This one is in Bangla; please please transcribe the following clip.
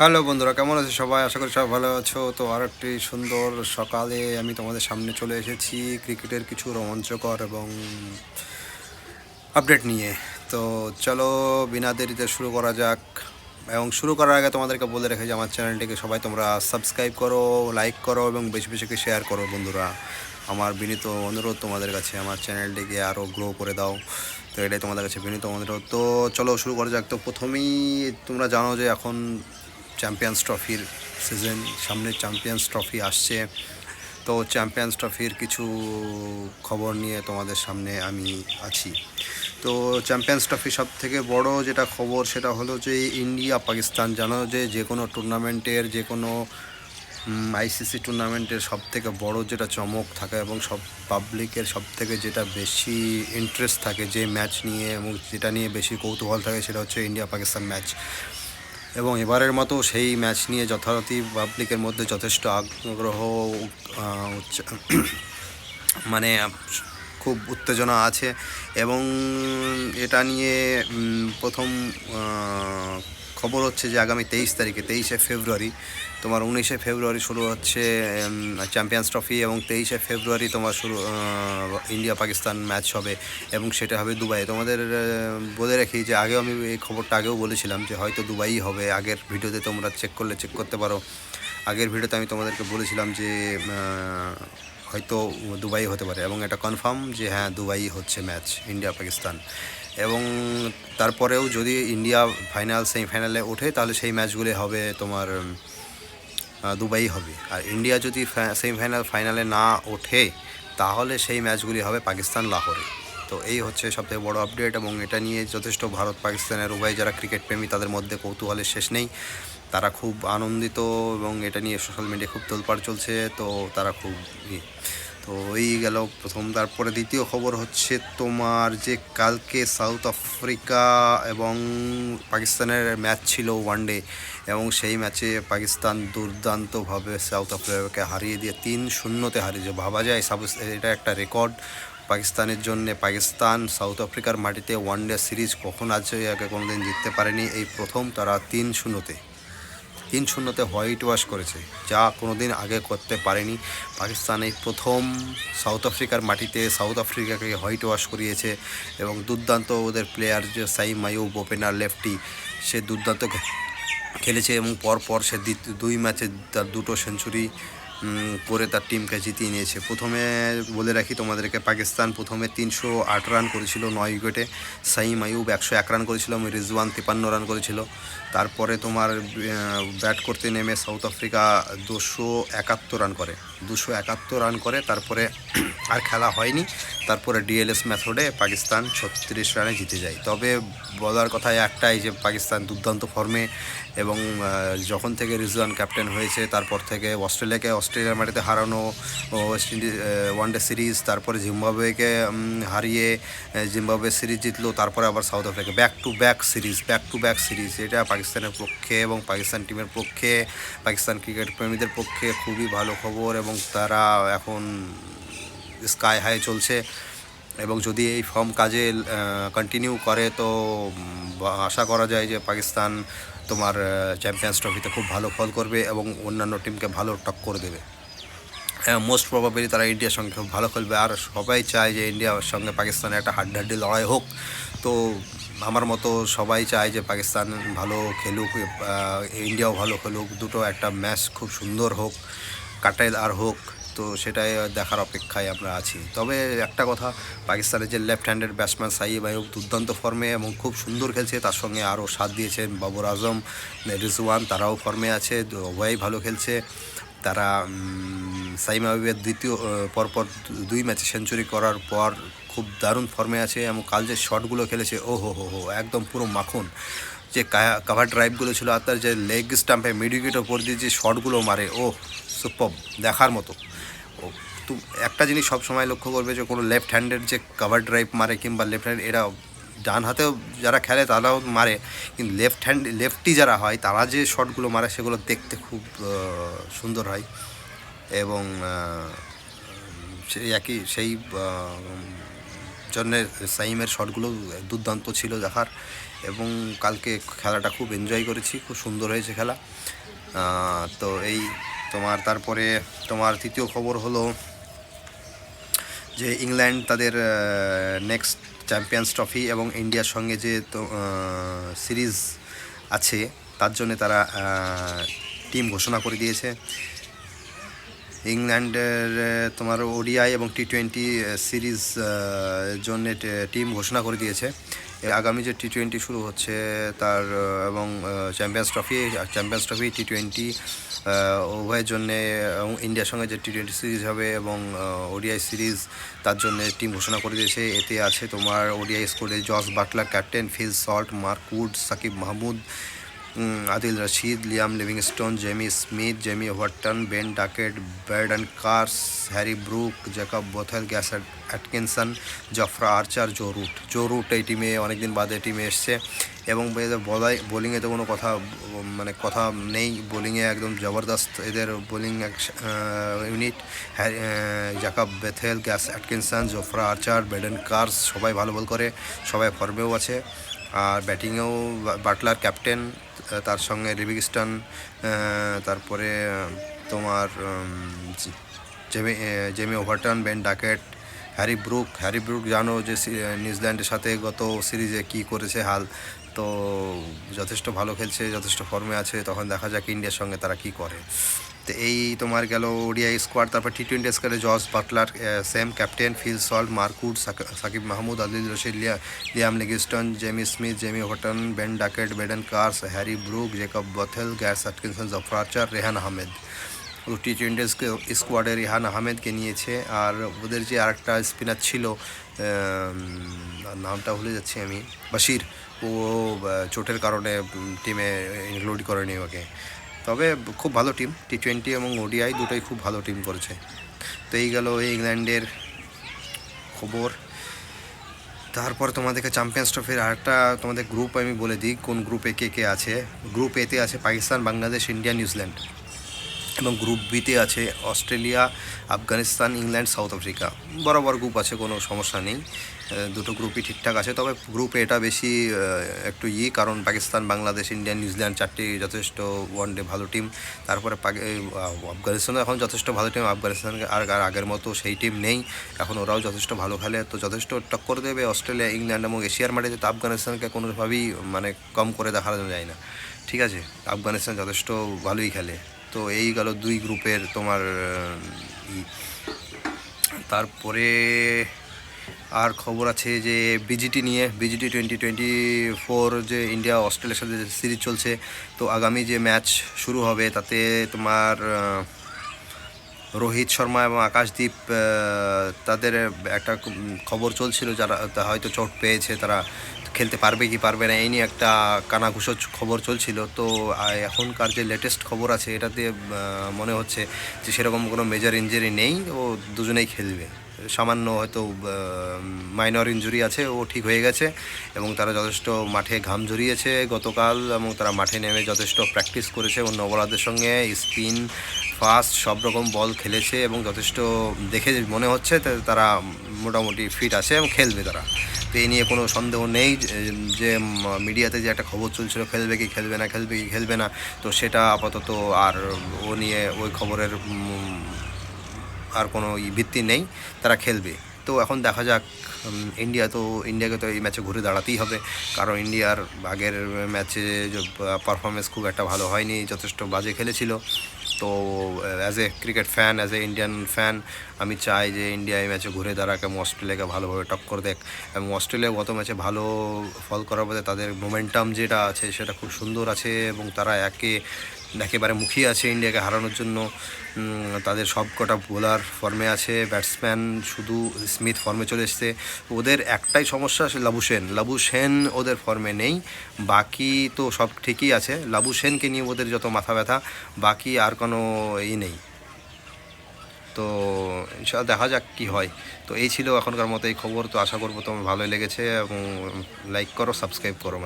হ্যালো বন্ধুরা, কেমন আছে সবাই? আশা করি সবাই ভালো আছো। তো আর একটি সুন্দর সকালে আমি তোমাদের সামনে চলে এসেছি ক্রিকেটের কিছু রোমাঞ্চকর এবং আপডেট নিয়ে। তো চলো, বিনা দেরিতে শুরু করা যাক। এবং শুরু করার আগে তোমাদেরকে বলে রেখে যে আমার চ্যানেলটিকে সবাই তোমরা সাবস্ক্রাইব করো লাইক করো এবং বেশি বেশি শেয়ার করো বন্ধুরা। আমার বিনীত অনুরোধ তোমাদের কাছে, আমার চ্যানেলটিকে আরও গ্রো করে দাও। তো এটাই তোমাদের কাছে বিনীত অনুরোধ। তো চলো, শুরু করা যাক। তো প্রথমেই তোমরা জানো যে এখন চ্যাম্পিয়ন্স ট্রফির সিজন সামনে চ্যাম্পিয়ন্স ট্রফি আসছে। তো চ্যাম্পিয়ন্স ট্রফির কিছু খবর নিয়ে তোমাদের সামনে আমি আছি। তো চ্যাম্পিয়ন্স ট্রফি সব থেকে বড় যেটা খবর, সেটা হলো যে ইন্ডিয়া, পাকিস্তান জানো যে যে কোনো টুর্নামেন্টের যে কোনো আইসিসি টুর্নামেন্টের সব থেকে বড় যেটা চমক থাকে এবং সব পাবলিকের সব থেকে যেটা বেশি ইন্টারেস্ট থাকে যে ম্যাচ নিয়ে এবং যেটা নিয়ে বেশি কৌতূহল থাকে সেটা হচ্ছে ইন্ডিয়া পাকিস্তান ম্যাচ এবং এবারের মতো সেই ম্যাচ নিয়ে যথারীতি পাবলিকের মধ্যে যথেষ্ট আগ্রহ মানে খুব উত্তেজনা আছে এবং এটা নিয়ে প্রথম খবর হচ্ছে যে আগামী তেইশ তারিখে, তেইশে ফেব্রুয়ারি, তোমার উনিশে ফেব্রুয়ারি শুরু হচ্ছে চ্যাম্পিয়ন্স ট্রফি এবং তেইশে ফেব্রুয়ারি তোমার শুরু ইন্ডিয়া পাকিস্তান ম্যাচ হবে এবং সেটা হবে দুবাই তোমাদের বলে রাখি যে আগেও আমি এই খবরটা আগেও বলেছিলাম যে হয়তো দুবাই হবে, আগের ভিডিওতে তোমরা চেক করলে চেক করতে পারো। আগের ভিডিওতে আমি তোমাদেরকে বলেছিলাম যে হয়তো দুবাই হতে পারে এবং এটা কনফার্ম যে হ্যাঁ দুবাই হচ্ছে ম্যাচ ইন্ডিয়া পাকিস্তান এবং তারপরেও যদি ইন্ডিয়া ফাইনাল সেমিফাইনালে ওঠে, তাহলে সেই ম্যাচগুলি হবে তোমার দুবাই হবে। আর ইন্ডিয়া যদি সেমিফাইনাল ফাইনালে না ওঠে, তাহলে সেই ম্যাচগুলি হবে পাকিস্তান লাহোরে তো এই হচ্ছে সবথেকে বড় আপডেট এবং এটা নিয়ে যথেষ্ট ভারত পাকিস্তানের উভয় যারা ক্রিকেট প্রেমী, তাদের মধ্যে কৌতূহলের শেষ নেই। তারা খুব আনন্দিত এবং এটা নিয়ে সোশ্যাল মিডিয়া খুব তোলপাড় চলছে, তো তারা খুব তো এই গেল প্রথম। তারপরে দ্বিতীয় খবর হচ্ছে তোমার যে কালকে সাউথ আফ্রিকা এবং পাকিস্তানের ম্যাচ ছিল ওয়ানডে এবং সেই ম্যাচে পাকিস্তান দুর্দান্তভাবে সাউথ আফ্রিকাকে হারিয়ে দিয়ে তিন শূন্যতে হারিয়েছে। ভাবা যায় এটা একটা রেকর্ড পাকিস্তানের জন্য পাকিস্তান সাউথ আফ্রিকার মাটিতে ওয়ানডে সিরিজ কখন আছে আগে কোনোদিন জিততে পারেনি। এই প্রথম তারা তিন শূন্যতে। তিন শূন্যতে হোয়াইট ওয়াশ করেছে, যা কোনোদিন আগে করতে পারেনি। পাকিস্তান এই প্রথম সাউথ আফ্রিকার মাটিতে সাউথ আফ্রিকাকে হোয়াইট ওয়াশ করিয়েছে এবং দুর্দান্ত ওদের প্লেয়ার যে সাইম মায়ুব ওপেনার, লেফটি, সে দুর্দান্ত খেলেছে এবং পরপর সে দুই ম্যাচে তার দুটো সেঞ্চুরি করে তার টিমকে জিতিয়ে নিয়েছে। প্রথমে বলে রাখি, তোমাদেরকে পাকিস্তান প্রথমে তিনশো আট রান করেছিল, নয় উইকেটে সাইম আয়ুব একশো এক রান করেছিল রিজওয়ান তিপান্ন রান করেছিল। তারপরে তোমার ব্যাট করতে নেমে সাউথ আফ্রিকা দুশো একাত্তর রান করে। দুশো একাত্তর রান করে, তারপরে আর খেলা হয়নি। তারপরে ডিএলএস মেথডে পাকিস্তান ছত্রিশ রানে জিতে যায়। তবে বলার কথা একটাই যে, পাকিস্তান দুর্দান্ত ফর্মে এবং যখন থেকে রিজওয়ান ক্যাপ্টেন হয়েছে, তারপর থেকে অস্ট্রেলিয়াকে অস্ট্রেলিয়ার মাটিতে হারানো ওয়েস্ট ইন্ডিজ ওয়ানডে সিরিজ তারপরে জিম্বাবুয়েকে হারিয়ে জিম্বাবুয়ে সিরিজ জিতলো, তারপরে আবার South Africa back to back series back to back series এটা পাকিস্তানের পক্ষে এবং পাকিস্তান টিমের পক্ষে, পাকিস্তান ক্রিকেট প্রেমীদের পক্ষে খুবই ভালো খবর এবং তারা এখন স্কাই হাই চলছে এবং যদি এই ফর্ম কাজে কন্টিনিউ করে, তো আশা করা যায় যে পাকিস্তান তোমার চ্যাম্পিয়ন্স ট্রফিতে খুব ভালো ফল করবে এবং অন্যান্য টিমকে ভালো টক্কর দেবে। মোস্ট প্রবাবলি তারা ইন্ডিয়ার সঙ্গে খুব ভালো খেলবে। আর সবাই চায় যে ইন্ডিয়ার সঙ্গে পাকিস্তানের একটা হাড্ডাহাড্ডি লড়াই হোক। তো আমার মতো সবাই চায় যে পাকিস্তান ভালো খেলুক ইন্ডিয়াও ভালো খেলুক। দুটো একটা ম্যাচ খুব সুন্দর হোক, কাটাইল আর হোক। তো সেটাই দেখার অপেক্ষায় আমরা আছি। তবে একটা কথা, পাকিস্তানের যে লেফট হ্যান্ডের ব্যাটসম্যান সাইব আয়ুব দুর্দান্ত ফর্মে এবং খুব সুন্দর খেলছে, তার সঙ্গে আরও সাথ দিয়েছেন বাবর আজম, রিজওয়ান, তারাও ফর্মে আছে উভয়ই ভালো খেলছে। তারা সাইম আবিবের দ্বিতীয় পরপর দুই ম্যাচে সেঞ্চুরি করার পর খুব দারুণ ফর্মে আছে এবং কাল যে শটগুলো খেলেছে ও হো হো একদম পুরো মাখন। যে কাভার ড্রাইভগুলো ছিল আর তার যে লেগ স্টাম্পে মিডিউকেট ওপর দিয়ে যে শটগুলো মারে ও সুপার দেখার মতো। তো একটা জিনিস সব সময় লক্ষ্য করবে যে, কোনো লেফট হ্যান্ডের যে কাভার ড্রাইভ মারে কিংবা লেফট হ্যান্ড এরা ডান হাতেও যারা খেলে তারাও মারে, কিন্তু লেফট হ্যান্ড লেফটি যারা হয়, তারা যে শটগুলো মারে, সেগুলো দেখতে খুব সুন্দর হয়। এবং সেই একই, সেই জন্যে সাইমের শটগুলো দুর্দান্ত ছিল দেখার। এবং কালকে খেলাটা খুব এনজয় করেছি, খুব সুন্দর হয়েছে খেলা। তো এই তোমার, তারপরে তোমার তৃতীয় খবর হলো যে ইংল্যান্ড তাদের নেক্সট চ্যাম্পিয়ন্স ট্রফি এবং ইন্ডিয়ার সঙ্গে যে তো সিরিজ আছে, তার জন্য তারা টিম ঘোষণা করে দিয়েছে। ইংল্যান্ডের তোমার ওডিআই এবং টি টোয়েন্টি সিরিজ জন্য টিম ঘোষণা করে দিয়েছে। আগামী যে টি টোয়েন্টি শুরু হচ্ছে, তার এবং champions trophy champions trophy T twenty উভয়ের জন্যে, এবং ইন্ডিয়ার সঙ্গে যে টি টোয়েন্টি সিরিজ হবে এবং ওডিআই সিরিজ তার জন্য টিম ঘোষণা করে দিয়েছে। এতে আছে তোমার ওডিআই স্কোরে Jos Buttler captain Phil Salt Mark Wood Saqib Mahmood Adil Rashid, Liam Livingstone, Jamie Smith, Jamie Overton, Ben Duckett Brydon Carse, Harry Brook, Jacob Bethell Gus Atkinson, Jofra Archer, Joe Root. Joe Root এই টিমে অনেকদিন বাদে টিমে এসছে এবং বলাই বোলিংয়ে তো কোনো কথা মানে কথা নেই। বোলিংয়ে একদম জবরদস্ত এদের bowling unit Harry Jacob Bethell, Gus Atkinson, Jofra Archer Brydon Carse সবাই ভালো বল করে, সবাই ফর্মেও আছে। আর ব্যাটিংয়েও বাটলার ক্যাপ্টেন তার সঙ্গে লিভিংস্টন তারপরে তোমার Jamie Jamie Overton, Ben Duckett, Harry Brook. Harry Brook জানো যে নিউজিল্যান্ডের সাথে গত সিরিজে কি করেছে হাল। তো যথেষ্ট ভালো খেলছে, যথেষ্ট ফর্মে আছে। তখন দেখা যাক ইন্ডিয়ার সঙ্গে তারা কি করে। তো এই তোমার গেল ওডিআই স্কোয়াড তারপর টি টোয়েন্টি স্কোয়াডে Jos Buttler same captain Phil Salt Mark Wood Saqib Mahmood, Adil Rashid, Lia, Liam Livingstone, Jamie Smith, Jamie Overton Ben Duckett, Brydon Carse, Harry Brook, Jacob Bethell, Gus Atkinson Jofra Archer Rehan Ahmed. T twenty স্কোয়াডে রেহান আহমেদকে নিয়েছে, আর ওদের যে আরেকটা স্পিনার ছিল নামটা ভুলে যাচ্ছি আমি, বাশির, ও চোটের কারণে টিমে ইনক্লুড করেনি ওকে। তবে খুব ভালো টিম টি টোয়েন্টি এবং ওডিআই দুটোই খুব ভালো টিম করেছে। তো এই গেল ইংল্যান্ডের খবর। তারপর তোমাদেরকে চ্যাম্পিয়ন্স ট্রফির আরেকটা তোমাদের গ্রুপ আমি বলে দিই, কোন গ্রুপে কে কে আছে? গ্রুপ এতে আছে Pakistan Bangladesh India New Zealand এবং গ্রুপ বিতে আছে Australia, Afghanistan, England, South Africa. বরাবর গ্রুপ আছে, কোনো সমস্যা নেই। দুটো গ্রুপই ঠিকঠাক আছে, তবে গ্রুপে এটা বেশি একটু ই, কারণ পাকিস্তান, বাংলাদেশ, ইন্ডিয়া নিউজিল্যান্ড চারটি যথেষ্ট ওয়ান ডে ভালো টিম তারপরে আফগানিস্তানও এখন যথেষ্ট ভালো টিম আফগানিস্তান আর আর আগের মতো সেই টিম নেই। এখন ওরাও যথেষ্ট ভালো খেলে, তো যথেষ্ট টক্কর দেবে অস্ট্রেলিয়া, ইংল্যান্ড এবং এশিয়ার মাটিতে তো আফগানিস্তানকে কোনোভাবেই মানে কম করে দেখানো যায় না। ঠিক আছে? আফগানিস্তান যথেষ্ট ভালোই খেলে। তো এই গেল দুই গ্রুপের তোমার তারপরে আর খবর আছে যে বিজিটি নিয়ে বিজিটি টোয়েন্টি টোয়েন্টি ফোর যে ইন্ডিয়া অস্ট্রেলিয়ার সাথে সিরিজ চলছে তো আগামী যে ম্যাচ শুরু হবে তাতে তোমার রোহিত শর্মা এবং আকাশদীপ আহ, তাদের একটা খবর চলছিল যারা হয়তো চোট পেয়েছে তারা খেলতে পারবে কি পারবে না, এই নিয়ে একটা কানাঘুষো খবর চলছিল। তো এখনকার যে লেটেস্ট খবর আছে, এটাতে মনে হচ্ছে যে সেরকম কোনো মেজর ইঞ্জুরি নেই, ও দুজনেই খেলবে। সামান্য হয়তো মাইনর ইঞ্জুরি আছে, ও ঠিক হয়ে গেছে এবং তারা যথেষ্ট মাঠে ঘাম ঝরিয়েছে গতকাল এবং তারা মাঠে নেমে যথেষ্ট প্র্যাকটিস করেছে এবং নবরাদের সঙ্গে স্পিন ফাস্ট সব রকম বল খেলেছে এবং যথেষ্ট দেখে মনে হচ্ছে তারা মোটামুটি ফিট আছে এবং খেলবে তারা। তো এই নিয়ে কোনো সন্দেহ নেই যে- মিডিয়াতে যে একটা খবর চলছিল, খেলবে কি খেলবে না, খেলবে কি খেলবে না, তো সেটা আপাতত আর ও নিয়ে ওই খবরের আর কোনো ভিত্তি নেই, তারা খেলবে। তো এখন দেখা যাক ইন্ডিয়া তো, ইন্ডিয়াকে তো এই ম্যাচে ঘুরে দাঁড়াতেই হবে। কারণ ইন্ডিয়ার আগের ম্যাচে পারফরমেন্স খুব একটা ভালো হয়নি, যথেষ্ট বাজে খেলেছিল। তো as a cricket fan as a Indian fan আমি চাই যে ইন্ডিয়া এই ম্যাচে ঘুরে দাঁড়াক এবং অস্ট্রেলিয়াকে ভালোভাবে টক্কর দেখ এবং অস্ট্রেলিয়া গত ম্যাচে ভালো ফল করার পরে তাদের মোমেন্টাম যেটা আছে, সেটা খুব সুন্দর আছে এবং তারা একে একেবারে মুখিয়ে আছে ইন্ডিয়াকে হারানোর জন্য। তাদের সব কটা বোলার ফর্মে আছে, ব্যাটসম্যান শুধু স্মিথ ফর্মে চলে এসছে। ওদের একটাই সমস্যা লাবু সেন। লাবু সেন ওদের ফর্মে নেই। বাকি তো সব ঠিকই আছে। লাবু সেনকে নিয়ে ওদের যত মাথা ব্যথা, বাকি আর কোনো ই নেই। তো ইনশাল্লাহ দেখা যাক কী হয়। তো এই ছিল এখনকার মতো এই খবর। তো আশা করব তোমার ভালোই লেগেছে এবং লাইক করো সাবস্ক্রাইব করো।